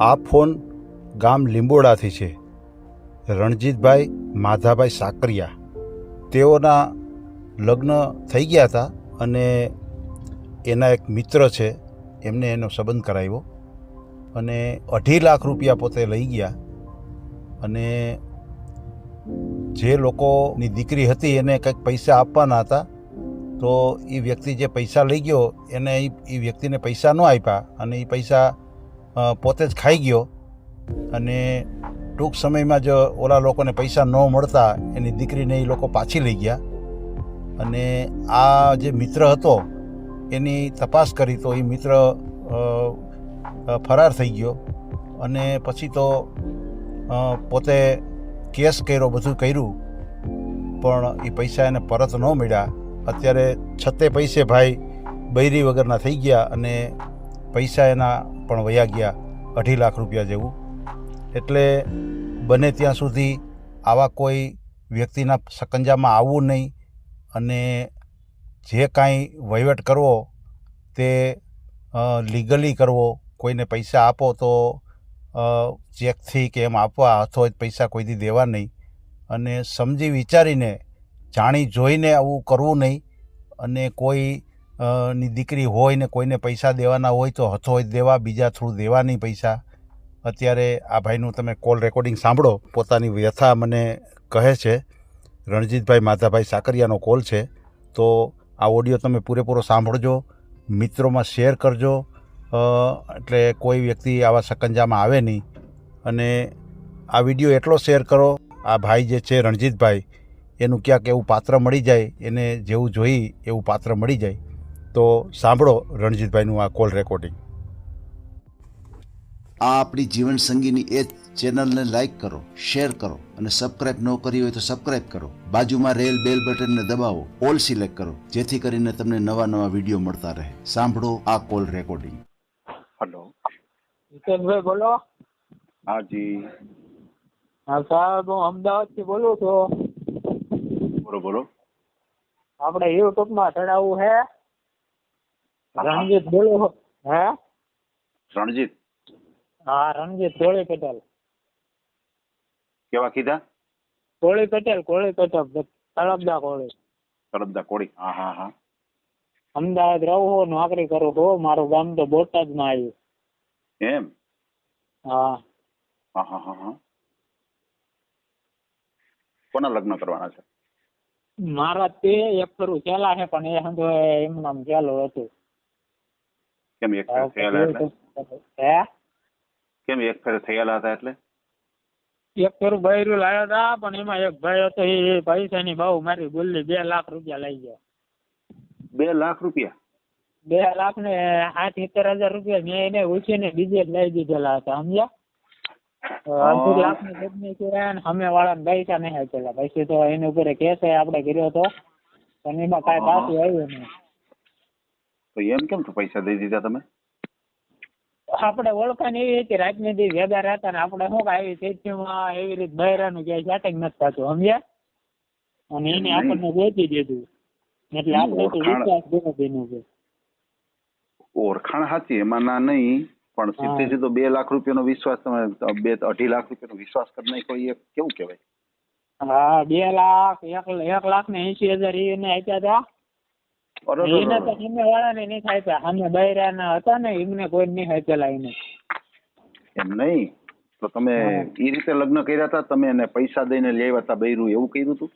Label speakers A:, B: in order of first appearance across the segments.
A: આ ફોન ગામ લીંબોડાથી છે. રણજીતભાઈ માધાભાઈ સાકરિયા. તેઓના લગ્ન થઈ ગયા હતા અને એના એક મિત્ર છે, એમને એનો સંબંધ કરાવ્યો અને અઢી લાખ રૂપિયા પોતે લઈ ગયા અને જે લોકોની દીકરી હતી એને કંઈક પૈસા આપવાના હતા, તો એ વ્યક્તિ જે પૈસા લઈ ગયો એને એ વ્યક્તિને પૈસા ન આપ્યા અને એ પૈસા પોતે જ ખાઈ ગયો અને ટૂંક સમયમાં જ ઓલા લોકોને પૈસા ન મળતા એની દીકરીને એ લોકો પાછી લઈ ગયા. અને આ જે મિત્ર હતો એની તપાસ કરી તો એ મિત્ર ફરાર થઈ ગયો અને પછી તો પોતે કેસ કર્યો, બધું કર્યું, પણ એ પૈસા એને પરત ન મળ્યા. અત્યારે છતે પૈસે ભાઈ બૈરી વગરના થઈ ગયા અને પૈસા એના પણ વયા ગયા અઢી લાખ રૂપિયા જેવું. એટલે બને ત્યાં સુધી આવા કોઈ વ્યક્તિના સકંજામાં આવવું નહીં અને જે કાંઈ વહીવટ કરવો તે લીગલી કરવો, કોઈને પૈસા આપો તો ચેકથી કે એમ આપવા અથવા પૈસા કોઈથી દેવા નહીં. અને સમજી વિચારીને, જાણી જોઈને આવું કરવું નહીં અને કોઈ ની દીકરી હોય ને કોઈને પૈસા દેવાના હોય તો હથો દેવા, બીજા થ્રુ દેવા નહીં પૈસા. અત્યારે આ ભાઈનું તમે કોલ રેકોર્ડિંગ સાંભળો. પોતાની વ્યથા મને કહે છે. રણજીતભાઈ માધાભાઈ સાકરિયાનો કોલ છે. તો આ ઓડિયો તમે પૂરેપૂરો સાંભળજો. મિત્રોમાં શેર કરજો. એટલે કોઈ વ્યક્તિ આવા સકંજામાં આવે નહીં. અને આ વીડિયો એટલો શેર કરો. આ ભાઈ જે છે રણજીતભાઈ, એનું ક્યાંક એવું પાત્ર મળી જાય, એને જેવું જોઈ એવું પાત્ર મળી જાય. તો સાંભળો રણજીતભાઈનું આ કોલ રેકોર્ડિંગ
B: આ આપણી જીવન સંગીની એ ચેનલને લાઈક કરો શેર કરો અને સબસ્ક્રાઇબ ન કરી હોય તો સબસ્ક્રાઇબ કરો. બાજુમાં રેલ બેલ બટનને દબાવો ઓલ સિલેક્ટ કરો જેથી કરીને તમને નવા નવા વીડિયો મળતા રહે. સાંભળો આ કોલ રેકોર્ડિંગ
C: હલો
D: જીતેનભાઈ બોલો.
C: હા જી.
D: હા સાહેબ હું અમદાવાદથી બોલું છું.
C: બોલો બોલો.
D: આપણે યુટ્યુબમાં ચડાવવું હે રણજીત બોલો હે.
C: રણજીત?
D: હા રણજીત કોળી પટેલ.
C: કેવા કીધા?
D: કોળી પટેલ કોળી પટેલ તળપદા કોળી.
C: તળપદા કોળી હા હા હા.
D: અમદાવાદ રહું હો નોકરી કરું હો મારું ગામ તો બોટાદમાં આવ્યું.
C: એમ?
D: હા.
C: હા હા હા હા. કોના લગ્ન કરવાના છે?
D: મારા તે એક ફરું ચેલા છે પણ એ સમજો એમ નામ ચેલો હતું.
C: કેમ એક ફેર થયેલા એટલે
D: હે
C: કેમ એક ફેર થયેલા હતા એટલે
D: એક કરું બૈરું લાવ્યા હતા પણ એમાં એક ભાઈ હતો એ પૈસાની બહુ મારી ગુલ્લી બે લાખ રૂપિયા લઈ ગયો.
C: બે લાખ રૂપિયા?
D: બે લાખ ને સાઠ સિત્તેર હજાર રૂપિયા મેં એને ઉછીને બીજે જ લઈ દીધેલા હતા સમજ્યા? અડધી લાખની કંપની છે ને અમે વાળા પૈસા નહીં આપેલા. પછી તો એની ઉપર કેસ આપણે કર્યો હતો પણ એમાં કઈ પાછું આવ્યું નહીં.
C: તો એમ કેમ તો પૈસા દઈ દીધા તમે?
D: આપણે ઓળખાણ એવી હતી રાતની દી ભેગા રહેતા ને આપણે શું આવી ચેતીમાં એવી રીતે બહેરાનું ક્યાંય સેટિંગ નથી થતું સમજ્યા? અને એને આપણને વેચી દીધું. એટલે આપણે તો વિશ્વાસ ગયો બેનું છે.
C: ઓળખાણ સાચી એમાં ના નહીં પણ સીધે. સીધો બે લાખ રૂપિયાનો વિશ્વાસ તમે બે અઢી લાખ રૂપિયાનો વિશ્વાસ કરી નાખ્યો એ કેવું કહેવાય?
D: હા બે લાખ એક લાખ ને એસી હજાર એને આપ્યા હતા. એને તો
C: અરે.
D: વાળા ને નહીં આપ્યા સામે બૈરાના હતા ને એમને કોઈ નહીં આપેલા એને.
C: એમ નહીં? તો તમે એ રીતે લગ્ન કર્યા હતા તમે એને પૈસા દઈને લેવા હતા બૈરું એવું કર્યું હતું?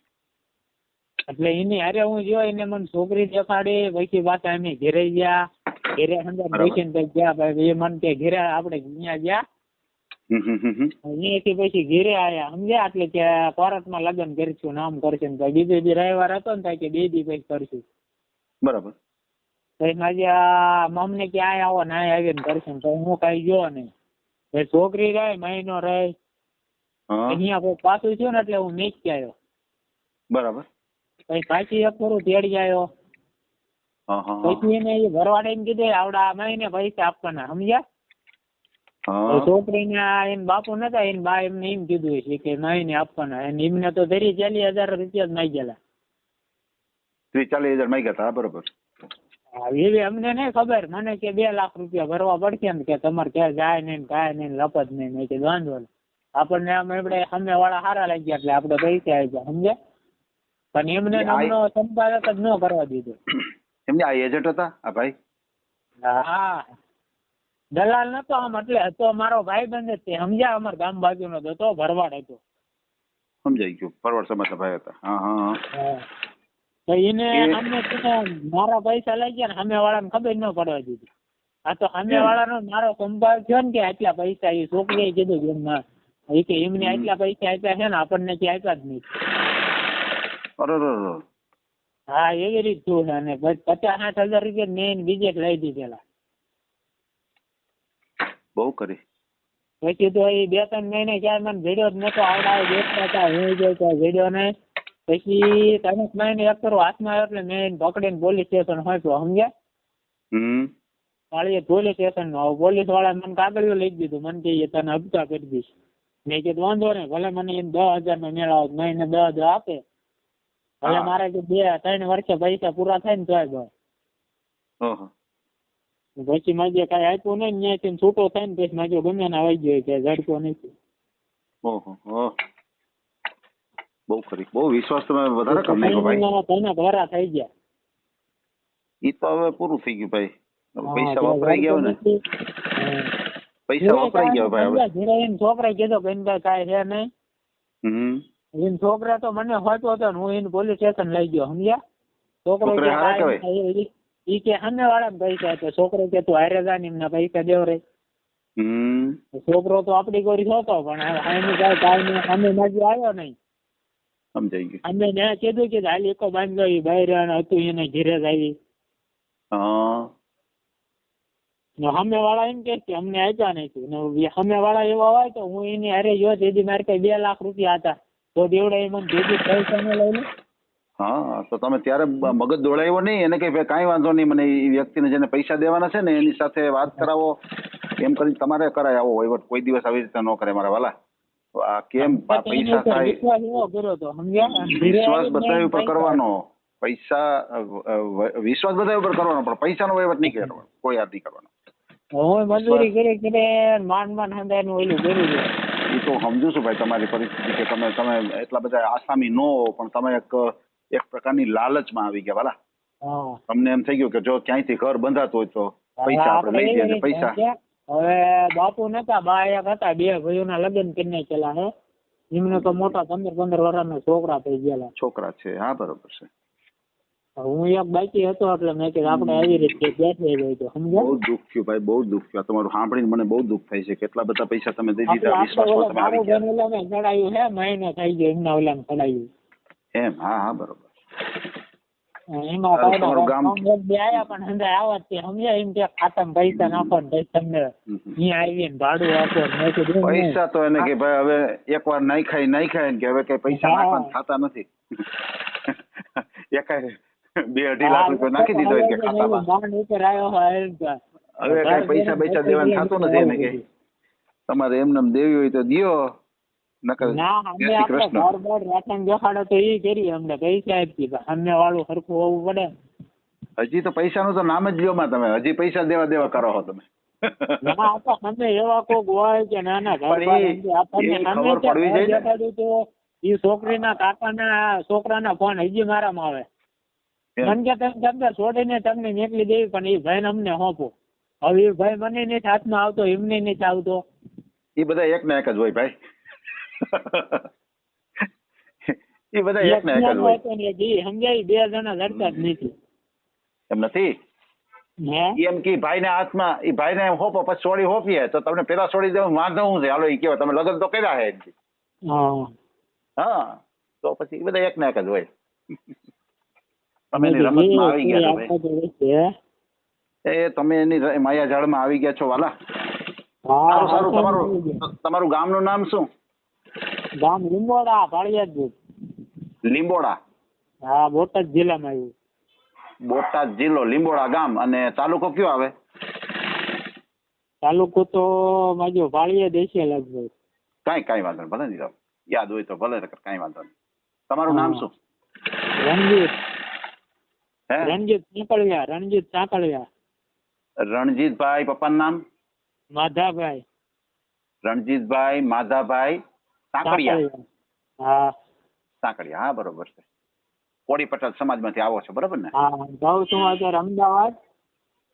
D: એટલે એની હારે હું જો એને મને છોકરી દેખાડી પછી પાછા એમ ઘેરે ગયા. ઘેરે અંદર. બેસીને પછી ગયા ભાઈ એ મને કે ઘેરે આપણે અહીંયા ગયા. અહીંયાથી પછી ઘેરે આયા સમજ્યા? એટલે કે માં લગ્ન કરીશું નામ કરશે ને બીજે દી રવિવાર હતો ને થાય કે બે દી પછી કરશું.
C: બરાબર.
D: પછી આજે મમ્મી કે આય આવો ને આય આવીને કરશું તો હું કઈ ગયો નહીં. એ છોકરી રહે મહિનો રહે અહીંયા કોઈ પાછું થયું ને એટલે હું મેચ આવ્યો
C: બરાબર.
D: પછી પાછી એક કરું તેડી આવ્યો. પછી એને એ એમ કીધું આવડા મહિને પૈસા આપવાના સમજ્યા? છોકરી
C: ને
D: છોકરીને આ એને બાપુ નતા એને બા એમને એમ કીધું છે કે મહિને આપવાના એમને તો ધરી ચાલી હજાર રૂપિયા જ માંગેલા
C: ચાલીસ હજાર માંગ્યા હતા
D: એવી અમને નહીં ખબર. મને કે બે લાખ રૂપિયા ભરવા પડશે એમ કે તમારે ક્યાં જાય નહીં કાંઈ નહીં લપત નહીં મેં કીધું વાંધો નહીં આપણને આમ આપણે સામે વાળા સારા લાગ્યા એટલે આપણે પૈસા આવી ગયા સમજે પણ એમને એમનો સંપાદક જ ન કરવા દીધો.
A: એમને આ એજન્ટ હતા? આ ભાઈ?
D: હા. દલાલ નતો આમ એટલે હતો મારો ભાઈ બંધ જ તે સમજ્યા? અમારા ગામ બાજુનો નો હતો ભરવાડ હતો.
A: સમજાઈ ગયું. ફરવર્ડ સમાજના ભાઈ હતા. હા. હા.
D: તો એને
A: એ-
D: સામે છે ને મારા પૈસા લઈ ગયા ને સામે વાળાને ખબર ન પડવા દીધી. આ તો સામે. વાળાનો મારો સંભાવ થયો ને કે આટલા પૈસા એ છોકરીએ કીધું કે એમના એ કે એમને આટલા પૈસા આપ્યા છે ને આપણને ક્યાં આપ્યા જ નહીં. હા એવી રીત છે અને પચાસ સાઠ હજાર રૂપિયા મેં એને બીજે લઈ દીધેલા
A: બહુ કરી.
D: પછી તો એ બે ત્રણ મહિને ક્યારે મને ભેડ્યો જ નતો આવડાવે બેસતા હતા હું ગયો ભેડ્યો ને પછી મહિને એક કરો હાથમાં આવ્યો એટલે મેં પકડીને પોલીસ સ્ટેશન હોપ્યો સમજ્યા?
A: હમ.
D: કાળીએ પોલીસ સ્ટેશન નો પોલીસવાળા મને કાગળિયો લઈ દીધું. મને કે તને હપ્તા કરી દઈશ. મેં કીધું વાંધો નહીં. ભલે મને એમ દસ હજાર નો મેળાવો મહિને દસ હજાર આપે. ભલે મારે જો બે ત્રણ વર્ષે પૈસા પૂરા થાય ને તોય
A: ભાઈ
D: પછી મારે કઈ આપ્યું નહીં ત્યાંથી છૂટો થાય ને પછી માજો ગમે ને આવી ગયો કે ઝડકો નથી.
A: ઓહ. બહુ ખરી. બહુ વિશ્વાસ તમે વધારે કરી નાખ્યો ભાઈ.
D: તને ભરા થઈ ગયા.
A: ઈ તો હવે પૂરું થઈ ગયું ભાઈ. પૈસા વપરાઈ ગયા ને. પૈસા વપરાઈ ગયા ભાઈ હવે.
D: ધીરે એમ છોકરા કીધો કે એને કાંઈ છે નહીં.
A: હમ.
D: એમ છોકરા તો મને હોતો હતો હું એને પોલીસ સ્ટેશન લઈ ગયો સમજ્યા? છોકરો. ઈ કે સામે વાળા પૈસા તો છોકરો કે તું હારે જા એમના પૈસા દેવ રે.
A: હમ.
D: છોકરો તો આપડી ગોરી હતો પણ સામે માજી આવ્યો નહીં.
A: સમજાઈ ગયું.
D: અમે ત્યાં કીધું કે હાલ એકો બાંધો ઈ બહાર હતું એને ઘેરે જ આવી. સામે વાળા એમ કે અમને આપ્યા નથી. ને સામે વાળા એવા હોય તો હું એની હારે જો તેથી મારે કઈ બે લાખ રૂપિયા હતા. તો દેવડા એ મને ભેગી પૈસા લઈ લે
A: હા તો તમે ત્યારે મગજ દોડાવ્યો નહીં. એને કઈ કાંઈ વાંધો નહીં. મને એ વ્યક્તિને જેને પૈસા દેવાના છે ને એની સાથે વાત કરાવો. એમ કરીને તમારે કરાય આવો વહીવટ. કોઈ દિવસ આવી રીતે ન કરે મારા વાલા. આ કેમ? પૈસા થાય?
D: વિશ્વાસ
A: બધાય ઉપર કરવાનો. પૈસા વિશ્વાસ બધા ઉપર કરવાનો પણ પૈસાનો વહીવટ નહીં કરવાનો. કોઈ યાદ નહીં કરવાનો
D: હું મજૂરી કરી કરે માન માન હંદાયનું ઓલું કર્યું
A: એ તો સમજુ છું ભાઈ તમારી પરિસ્થિતિ કે તમે તમે એટલા બધા આસામી ન હો પણ તમે એક એક પ્રકારની લાલચમાં આવી ગયા વાલા. તમને એમ થઈ ગયું કે જો ક્યાંયથી ઘર બંધાતું હોય તો પૈસા આપણે લઈ જઈએ પૈસા.
D: હવે બાપુ નતા બા એક હતા બે ભાઈઓના લગ્ન કરી નાખેલા હે. એમને તો મોટા પંદર પંદર વર્ષના છોકરા થઈ ગયેલા.
A: છોકરા છે હા બરોબર છે.
D: હું એક બાકી હતો એટલે મેં કીધું આપણે આવી રીતે બેસી જાય તો સમજ્યા?
A: બહુ દુઃખ થયું ભાઈ બહુ દુઃખ થયું. તમારું સાંભળીને મને બહુ દુઃખ થાય છે. કેટલા બધા પૈસા તમે દઈ દીધા વિશ્વાસમાં તમે આવી ગયા
D: ચડાયું હે મહિનો થઈ ગયો એમના ઓલાને ચડાયું.
A: એમ હા હા બરોબર.
D: એમાં
A: સારું,
D: કાયદા
A: તમારું ગામ-
D: એક પણ હંધાય આવા તે સમજ્યા? એમ કે ખાતામાં પૈસા નાખો ને પછી તમને
A: હમ, હમ.
D: અહીંયા આવીને ભાડું આપો મેં કીધું
A: પૈસા તો એને કે ભાઈ હવે એકવાર નાખ્યા નાખ્યા કે હવે કઈ પૈસા નાખવાનું થતા નથી. એકાય બે અઢી લાખ રૂપિયા નાખી દીધો કે ખાતામાં.
D: માંડ ઉપર આવ્યો હોય
A: હવે કઈ પૈસા પૈસા દેવાનું થતું નથી એને કે. તમારે એમને એમ દેવી હોય તો દ્યો. નકર જય કૃષ્ણ.
D: દેખાડો તો ઈ કરી અમને પૈસા આપી સામે વાળું સરખું હોવું પડે.
A: હજી તો પૈસાનું તો નામ જ લ્યો તમે હજી પૈસા દેવા દેવા કરો છો તમે.
D: ના એવા કોક હોય કે ના ના
A: ખબર પડવી જોઈએ
D: તો ઈ છોકરીના કાકાના છોકરાના ફોન હજી મારામાં આવે. મને કે તમે તમને છોડીને તમને નીકળી દેવી પણ એ ભાઈને અમને હોપો હવે એ ભાઈ મને નથી હાથમાં આવતો એમને નથી આવતો.
A: એ બધા એક ને એક જ હોય ભાઈ. એ બધા એક ને
D: ને સમજાય? બે જણા લડતા જ નથી.
A: એમ નથી? એમ કે ભાઈને હાથમાં એ ભાઈ ને હોપો પછી સોડી હોપીએ તો તમને પેલા સોડી દેવું વાંધો હું છે? હાલો એ કેવા તમે લગ્ન તો કર્યા હે
D: હા.
A: તો પછી એ બધા એક ને એક જ હોય તમે એની રમતમાં આવી ગયા ભાઈ.
D: ભાઈ
A: એ તમે એની માયા ઝાડમાં આવી ગયા છો વાલા. સારું સારું તમારું તમારું ગામનું નામ શું?
D: ગામ લીંબોડા ભાળિયાદપુર
A: લીંબોડા?
D: હા બોટાદ જિલ્લામાં આવ્યું
A: બોટાદ જિલ્લો લીંબોડા ગામ. અને તાલુકો કયો આવે?
D: તાલુકો તો માજો ભાળિયાદ હશે લગભગ.
A: કાંઈ કાંઈ વાંધો ભલે નહીં જાઓ. યાદ હોય તો ભલે કાંઈ વાંધો નહીં. તમારું નામ શું?
D: રણજીત.
A: હે?
D: રણજીત ચાંપળિયા રણજીત ચાંપળિયા
A: રણજીતભાઈ પપ્પાનું નામ?
D: માધાભાઈ.
A: રણજીતભાઈ માધાભાઈ સાંકળિયા
D: સાંકળિયા હા.
A: સાંકળિયા હા બરોબર છે. કોળી પટેલ સમાજમાંથી આવો છો બરોબર ને?
D: હા જાઉં છું અત્યારે અમદાવાદ.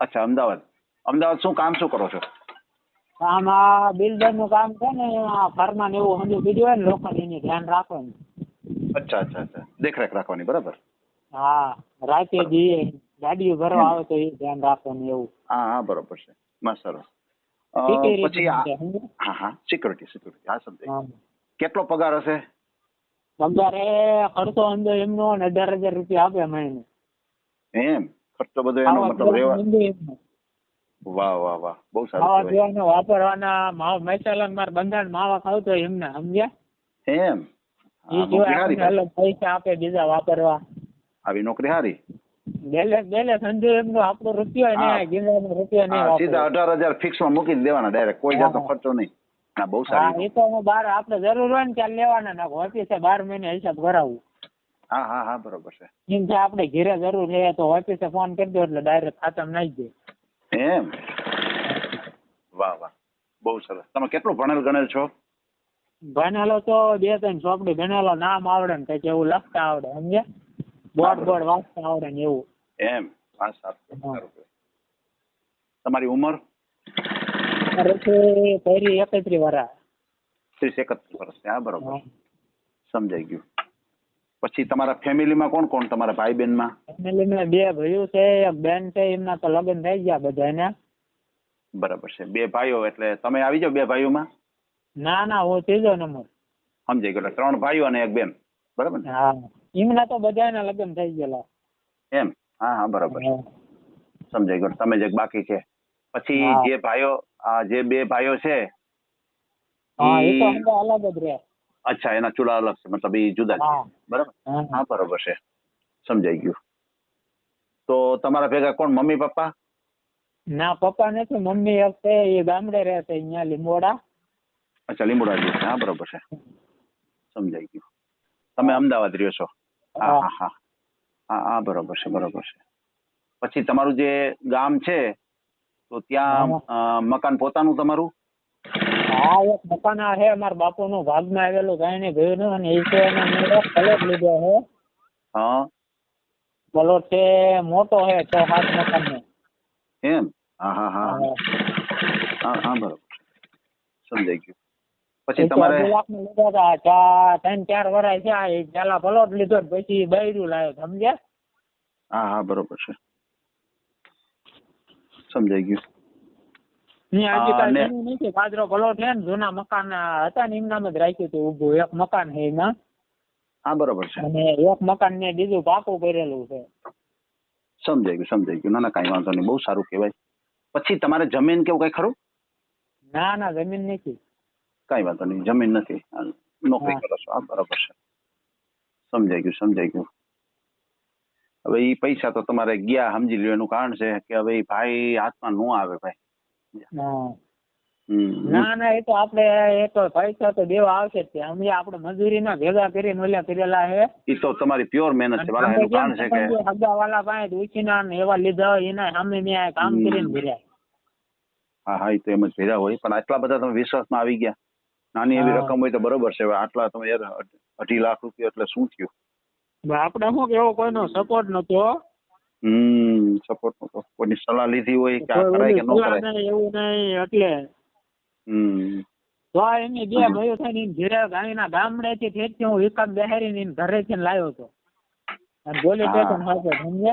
A: અચ્છા અમદાવાદ. અમદાવાદ શું કામ શું કરો છો?
D: આમાં બિલ્ડરનું કામ છે ને એમાં ફરમાન એવું સમજી દીધું હોય ને લોકો એની ધ્યાન રાખવાનું.
A: અચ્છા અચ્છા અચ્છા. દેખરેખ રાખવાની બરાબર?
D: હા રાતે જઈએ. ગાડીઓ ભરવા આવે તો એ ધ્યાન રાખવાનું એવું.
A: હા હા બરોબર છે. મસ્ત સરસ. પછી આ? હા હા. સિક્યુરિટી સિક્યુરિટી હા સમજાય. કેટલો પગાર હશે?
D: પગારે ખર્ચો અંદર એમનો અને અઢાર હજાર રૂપિયા આપે મહિને
A: એમ? ખર્ચો બધો એનો મતલબ રેવા. વાહ વાહ વાહ. બહુ સારું
D: ખાવા પીવાનું વાપરવાના માવ મસાલા માર બંધાણ માવા ખાવતો એમને સમજ્યા?
A: એમ?
D: એ
A: જો.
D: અલગ પૈસા આપે બીજા વાપરવા.
A: આવી નોકરી હારી?
D: બેલે બેલે સંજુ એમનો આપણો રૂપિયો
A: હા.
D: નહીં ગીંદાનો રૂપિયો નહીં
A: સીધા અઢાર હજાર ફિક્સમાં મૂકી દેવાના ડાયરેક્ટ કોઈ જાતનો ખર્ચો નહીં. હા બહુ સારી
D: એ તો હું બાર આપણે જરૂર હોય ને ત્યારે લેવાના ના ઓફિસે બાર મહિને હિસાબ કરાવું.
A: હા હા હા બરોબર છે.
D: એમ કે આપણે ઘેરે જરૂર છે તો ઓફિસે ફોન કરી દો એટલે ડાયરેક્ટ ખાતામાં નાખી દે.
A: એમ? વાહ વાહ. બહુ સરસ. તમે કેટલું ભણેલ ગણેલ છો?
D: ભણેલો તો બે ત્રણ ચોપડી ભણેલો નામ આવડે ને કઈ એવું લખતા આવડે સમજે બોર્ડ બોર્ડ વાંચતા આવડે ને એવું.
A: એમ? કહેવાય. તમારી ઉંમર? ત્રીસ એકત્રીસ વર્ષ હા બરોબર. સમજાઈ ગયું. પછી તમારા ફેમિલીમાં કોણ કોણ? તમારા ભાઈ બહેનમાં
D: ફેમિલીમાં બે ભાઈઓ છે એક બેન છે એમના તો લગ્ન થઈ ગયા બધાને
A: બરાબર છે. બે ભાઈઓ એટલે તમે આવી જાઓ બે ભાઈઓમાં?
D: ના ના હું ત્રીજો નંબર
A: સમજાઈ ગયો. ત્રણ ભાઈઓ અને એક બેન. બરાબર ને?
D: હા. એમના તો બધાના લગ્ન થઈ ગયેલા.
A: એમ? હા હા બરાબર સમજાઈ ગયો. તમે જે બાકી છે. પછી. જે ભાઈઓ આ જે બે ભાઈઓ છે
D: હા એ તો
A: ઈ-
D: અલગ જ રહે.
A: અચ્છા એના ચૂલા અલગ છે મતલબ એ જુદા બરાબર?
D: હા.
A: બરોબર છે. સમજાઈ ગયું. તો તમારા ભેગા કોણ? Mummy papa?
D: ના પપ્પા નથી મમ્મી હશે એ ગામડે રહે છે અહીંયા લીંબોડા.
A: અચ્છા લીંબોડાજી છે. હા બરોબર છે. સમજાઈ ગયું. તમે અમદાવાદ રહ્યો છો. હા
D: હા.
A: હા હા બરોબર છે બરોબર છે. પછી તમારું જે ગામ છે તો ત્યાં મકાન પોતાનું તમારું?
D: હા એક મકાન આ છે અમારા બાપુ નું ભાગમાં આવેલું કઈ નહીં ગયું અને એ છે મેં પ્લોટ લીધો છે
A: હા.
D: પ્લોટ છે મોટો છે છ સાત મકાન નો
A: એમ? હા હા હા. હા. હા બરોબર. સમજાઈ ગયું. પછી તમારે
D: લીધો હતા. ચા ત્રણ ચાર વર્ષ છે. આ પેલા પ્લોટ લીધો પછી બૈરું લાવ્યો સમજ્યા?
A: હા હા બરોબર છે. સમજાઈ ગયું.
D: છે ને જૂના મકાન હતા ને એમનામ જ રાખ્યું હતું ઊભું. એક મકાન છે એમાં.
A: હા બરોબર છે.
D: અને એક મકાન ને બીજું પાકું કરેલું છે.
A: સમજાઈ ગયું સમજાઈ ગયું. ના ના કાંઈ વાંધો નહીં. બહુ સારું કહેવાય. પછી તમારે જમીન કેવું કઈ ખરું?
D: ના ના જમીન નથી.
A: કાંઈ વાંધો નહીં. જમીન નથી. નોકરી. કરો છો. હા બરોબર છે. સમજાઈ ગયું સમજાઈ ગયું. હવે એ પૈસા તો તમારે ગયા સમજી લ્યો એનું કારણ છે કે હવે ભાઈ હાથમાં ન આવે ભાઈ.
D: ના ના એ તો આપણે એ તો પૈસા તો દેવા આવશે જ અમે આપણે મજૂરીના ભેગા કરીને ઓલા કરેલા છે.
A: એ તો તમારી પ્યોર મહેનત છે વાલા એનું કારણ છે કે
D: હગાવાલા પાસે ઉછીના ને એવા લીધા હોય એના સામે મેં કામ. કરીને ભર્યા.
A: હા હા એ તો એમ જ ભેગા હોય. પણ આટલા બધા તમે વિશ્વાસમાં આવી ગયા. નાની એવી રકમ હોય તો બરોબર છે. આટલા તમે યાર અઢી લાખ રૂપિયા એટલે શું થયું?
D: આપણે શું કેવો કોઈનો સપોર્ટ નતો
A: હમ સપોર્ટ નતો કોઈની સલાહ લીધી હોય કે આ કરાય કે ન કરાય.
D: એવું નહીં એટલે.
A: હમ.
D: તો એની બે. ભાઈઓ થઈને ગાયના ગામડે થી ગામડેથી ઠેઠથી હું એકાદ બહેરી ને ઘરે થી લાવ્યો હતો. અને પોલીસ. સ્ટેશન હાથે સમજે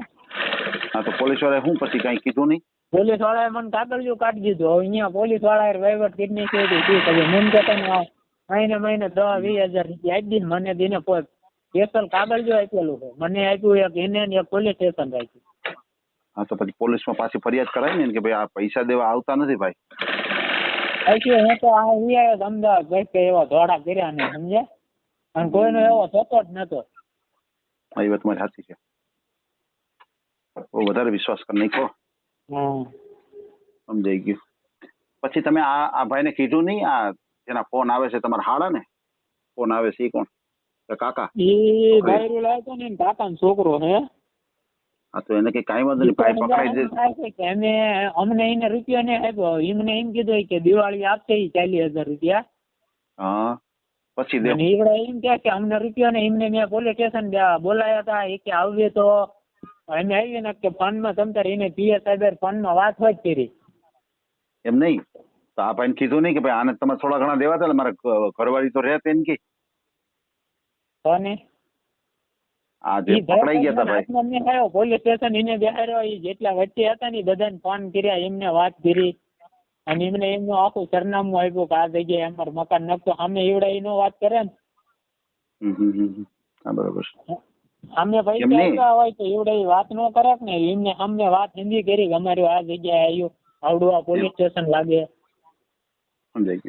A: હા તો પોલીસ વાળાએ શું પછી કઈ કીધું નહીં?
D: પોલીસ વાળાએ મને કાગળિયું કાઢી દીધું. હવે અહીંયા પોલીસ વાળાએ વહીવટ કરી નાખ્યો કે મને તો તમે મહિને મહિને દસ વીસ હજાર રૂપિયા આપી મને દિને કોઈ કાગળ જો આપેલું છે મને આપ્યું એક એને ને એક પોલીસ સ્ટેશન રાખ્યું.
A: હા તો પછી પોલીસમાં પાછી ફરિયાદ કરાય ને કે ભાઈ આ પૈસા દેવા આવતા નથી ભાઈ?
D: પછી હું તો આ અહીંયા અમદાવાદ ભાઈ કે એવા ધોળા કર્યા ને સમજ્યા? અને કોઈનો એવો થતો જ નતો.
A: એ વાત મારી સાચી છે. બહુ વધારે વિશ્વાસ કરી નાખ્યો.
D: કહો
A: સમજાઈ ગયું. પછી તમે આ આ ભાઈને કીધું નહીં આ જેના ફોન આવે છે તમારા હાડા ને ફોન આવે છે એ કોણ? કાકા.
D: એ બાયરું લાવ્યો ને કાકા નો છોકરો હે
A: હા તો એને કઈ કાંઈ વાંધો નહીં. ભાઈ પકડાઈ દે.
D: કે અમે અમને એને રૂપિયા ને આપ્યો. એમને એમ કીધું કે દિવાળી આપશે એ ચાલીસ હજાર રૂપિયા.
A: હા પછી દે
D: અને એમ કે કે અમને રૂપિયા ને એમને મેં પોલીસ સ્ટેશન બોલાયા હતા. એ કે આવીએ તો. અમે આવીએ ને કે ફોનમાં તમ તારે એને પીએ સાહેબ ફોનમાં વાત હોય કરી.
A: એમ નહીં? તો આ ભાઈને કીધું નહીં કે ભાઈ આને તમે થોડા ઘણા દેવા હતા મારે મારા ઘરવાળી તો રહે એમ કે
D: તો ને?
A: આ જે
D: ઈ
A: પકડાઈ ગયા હતા ભાઈ.
D: હાથમાં આવ્યો પોલીસ સ્ટેશન એને બેહાર્યો ઈ જેટલા વચ્ચે હતા ને બધાને ફોન કર્યા એમને વાત કરી. અને એમને એમનું આખું સરનામું આપ્યું કે આ જગ્યાએ અમારું મકાન નખતો અમે ઈવડે ઈનો વાત કરે ને.
A: બરાબર.
D: અમે હોય તો એવડા વાત નો કરે ને એમને અમને વાત હિન્દી કરી કે અમારું આ જગ્યાએ આવ્યું આવડું આ પોલીસ સ્ટેશન લાગે.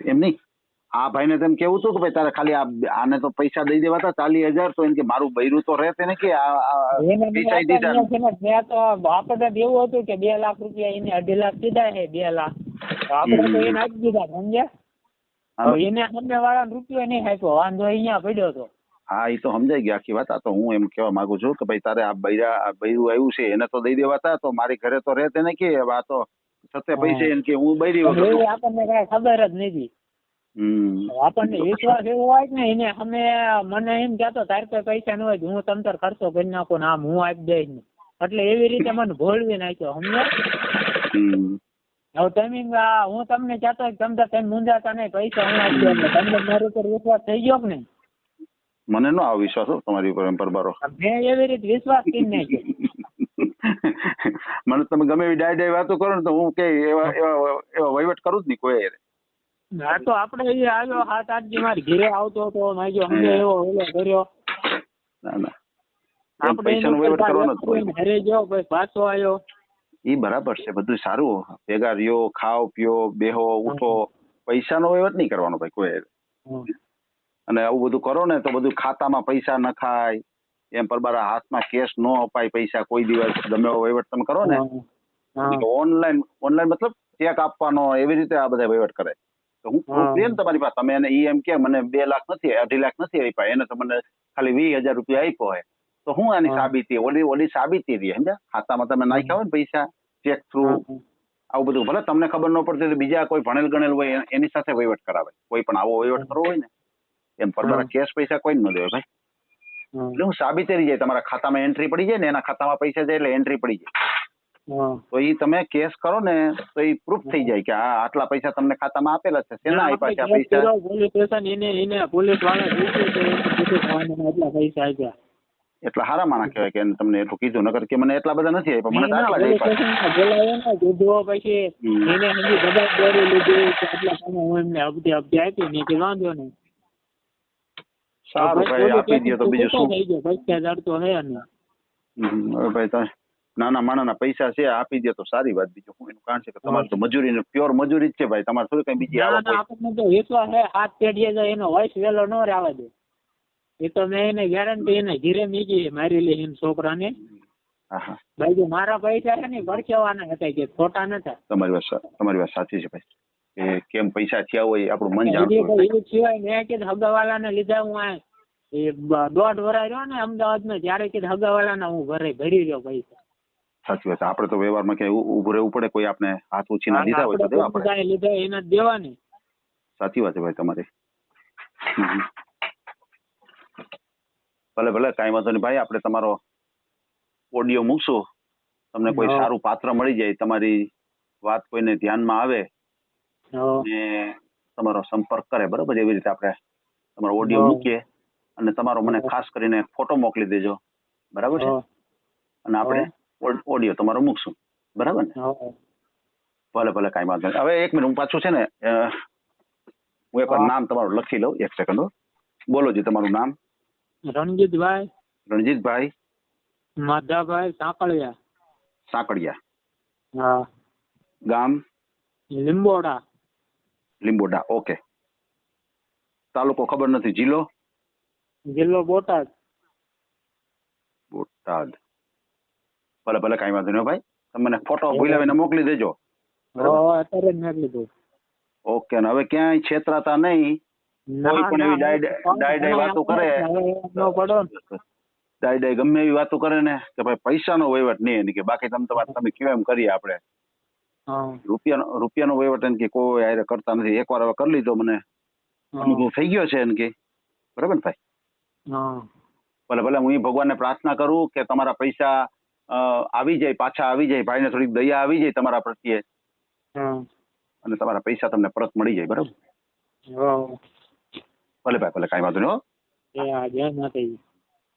A: એમ નહીં? આ ભાઈને તેમ કેવું હતું કે ભાઈ તારે ખાલી આ આને તો પૈસા દઈ દેવા હતા ચાલીસ હજાર તો એમ કે મારું બૈરું તો રહે તેને કે આ- આ
D: એને મેં
A: પૈસા ઈ દીધા
D: આપ્યા છે ને, મેં તો આપણે તો એવું હતું કે બે લાખ રૂપિયા એને અઢી લાખ દીધા છે બે લાખ. તો આપણે તો એને આપી દીધા સમજ્યા?
A: હા,
D: હવે એને સામે વાળા રૂપિયો નહીં આપ્યો વાંધો અહીંયા પડ્યો હતો
A: હા એ તો સમજાઈ ગઈ આખી વાત. આ તો હું એમ કહેવા માંગુ છું કે ભાઈ તારે આ બૈરા આ બૈરું આવ્યું છે એને તો દઈ દેવા હતા તો મારી ઘરે તો રહે તેને કે હવે આ તો સત્ય પૈસે એને કે હું બૈરી વગર
D: એ આપણને કઈ ખબર જ નથી. આપણને વિશ્વાસ એવો હોય ને એને અમે મને એમ કહેતો તારે કોઈ પૈસા ન હોય હું તમ ખર્ચો કરી નાખું ને આમ હું આપી દઈશ ને. એટલે એવી રીતે મને ભોળવી નાખ્યો સમજ્યા? હવે તમે હું તમને કહેતો તમ તમે મૂંઝાતા નહીં પૈસા હું આપી દઉં. તમને મારી ઉપર વિશ્વાસ થઈ ગયો ને
A: મને નો આવે વિશ્વાસ હો તમારી ઉપર એમ પરબારો.
D: મેં એવી રીતે વિશ્વાસ કરી નાખ્યો.
A: મને તમે ગમે એવી ડાય ડાય વાતો કરો ને તો હું કે એવા એવા એવા વહીવટ કરું જ નહીં કોઈ.
D: હા તો આપણે એ આવ્યો સાત આઠ દી મારી ઘેરે આવતો હતો માગ્યો સમજો એવો ઓલો કર્યો.
A: ના ના.
D: આપણે. ઘરે ગયો પછી પાછો આવ્યો.
A: ઈ બરાબર છે બધું સારું. ભેગા રહ્યો ખાઓ પીઓ બેહો ઉઠો. પૈસાનો વહીવટ નહીં કરવાનો ભાઈ કોઈ. અને આવું બધું કરો ને તો બધું ખાતામાં પૈસા ન ખાય. એમ પરબારા હાથમાં કેશ ન અપાય પૈસા કોઈ દિવસ. ગમે એવો વહીવટ તમે કરો ને. ઓનલાઈન ઓનલાઈન મતલબ ચેક આપવાનો એવી રીતે આ બધા વહીવટ કરે. તો હું ને તમારી પાસે. તમે એને ઈ એમ કે મને બે લાખ નથી અઢી લાખ નથી આપ્યા. એને તો મને ખાલી વીસ હજાર રૂપિયા આપ્યો હોય. તો હું આની સાબિતી ઓલી ઓલી સાબિતી રહી સમજ્યા? ખાતામાં તમે નાખ્યા હોય ને પૈસા ચેક થ્રુ આવું બધું. ભલે તમને ખબર ન પડતી તો બીજા કોઈ ભણેલ ગણેલ હોય એની સાથે વહીવટ કરાવે. કોઈ પણ આવો વહીવટ કરવો હોય ને એમ
D: પર
A: કેશ પૈસા કોઈ ન દેવાય ભાઈ. એટલે હું સાબિત રહી જાય. તમારા ખાતામાં એન્ટ્રી પડી જાય ને એના ખાતામાં પૈસા જાય એટલે એન્ટ્રી પડી જાય. તો એ તમે કેસ કરો ને તો એ પ્રૂફ થઈ જાય કે આ આટલા પૈસા તમને ખાતામાં આપેલા છે. શેના આપ્યા છે. પૈસા?
D: પોલીસ સ્ટેશન એને એને પોલીસવાળા એટલા પૈસા આપ્યા.
A: એટલા હારા માણસ કહેવાય કે તમને એટલું કીધું નગર કે મને એટલા બધા નથી આપ્યા મને
D: બોલાવ્યો ને કીધું પછી એને હજી જવાબદારી લીધી કે આટલા તમે હું એમને હપ્તે હપ્તે આપી ને કે વાંધો નહીં.
A: સારું ભાઈ આપી દો તો બીજું શું?
D: થઈ ગયો પૈસા જડતો હે ને.
A: ભાઈ તમે નાના માણાના પૈસા છે આપી દે તો સારી વાત. બીજું હું એનું કારણ છે કે તમારે તો મજૂરી પ્યોર મજૂરી જ છે ભાઈ. તમારે થોડી કઈ બીજી આવક
D: આપણને તો વિશ્વાસ છે હાથ પેઢીએ તો એનો વોઇસ વેલો ન રહેવા દે. એ તો મેં એને ગેરંટી એને ઘીરે મીજી મારી લે એમ છોકરાને.
A: હા
D: મારા પૈસા છે ને ભડકેવાના હતા કે ખોટા નતા.
A: તમારી વાત તમારી વાત સાચી છે ભાઈ. કે કેમ પૈસા થયા હોય આપણું મન જાણતું
D: એવું સિવાય મેં કીધું હગાવાલાને લીધા હું આ એ દોઢ વરાય રહ્યો ને અમદાવાદમાં ત્યારે કીધું હગાવાલાના હું ઘરે ભરી રહ્યો પૈસા.
A: સાચી વાત આપણે તો વ્યવહારમાં ક્યાંય ઉભું રહેવું પડે કોઈ આપણે હાથ ઉછીના લીધા હોય તો દેવા પડે.
D: લીધા એને દેવાની.
A: સાચી વાત છે ભાઈ તમારી. ભલે ભલે કાંઈ વાંધો નહીં. ભાઈ આપણે તમારો ઓડિયો મૂકશું. તમને કોઈ સારું પાત્ર મળી જાય તમારી વાત કોઈને ધ્યાનમાં આવે
D: અને
A: ને તમારો સંપર્ક કરે બરોબર? એવી રીતે આપણે તમારો ઓડિયો મૂકીએ અને તમારો મને ખાસ કરીને ફોટો મોકલી દેજો. બરાબર છે? અને આપણે ઓડિયો તમારો મૂકશું. બરાબર ને? ભલે ભલે કાંઈ વાંધો નહીં. હવે એક મિનિટ હું પાછું છે ને હું એકવાર નામ તમારું લખી લઉં એક સેકન્ડ બોલો જી તમારું નામ.
D: રણજીતભાઈ.
A: રણજીતભાઈ.
D: માધાભાઈ સાંકળિયા.
A: સાંકળિયા.
D: હા.
A: ગામ?
D: લીંબોડા.
A: લીંબોડા ઓકે. તાલુકો ખબર નથી જિલ્લો?
D: જિલ્લો બોટાદ.
A: બોટાદ. ભલે ભલે કાંઈ વાંધો નહીં ભાઈ. તમે મને ફોટો બોલાવીને મોકલી દેજો.
D: અત્યારે જ
A: ઓકે ને હવે ક્યાંય છેતરાતા નહીં. કોઈ પણ એવી ડાય ડાય ડાય વાતો કરે.
D: હવે ન પડો ને.
A: ડાય ડાય ગમે એવી વાતો કરે ને કે ભાઈ પૈસાનો વહીવટ નહીં. એની કે બાકી તમે તમારે તમે એમ કરીએ આપણે. રૂપિયાનો રૂપિયાનો વહીવટ એને કે કોઈ હારે કરતા નથી. એકવાર હવે કરી લીધો મને. અનુભવ થઈ ગયો છે એમ કે. બરાબર ને ભાઈ? ભલે ભલે હું ભગવાનને પ્રાર્થના કરું કે તમારા પૈસા આવી જાય પાછા આવી જાય ભાઈને થોડીક દયા આવી જાય તમારા પ્રત્યે. અને તમારા પૈસા તમને પરત મળી જાય બરાબર? ભલે ભાઈ ભલે કઈ વાંધો નહીં
D: માતાજી.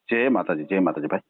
A: જય માતાજી જય માતાજી ભાઈ.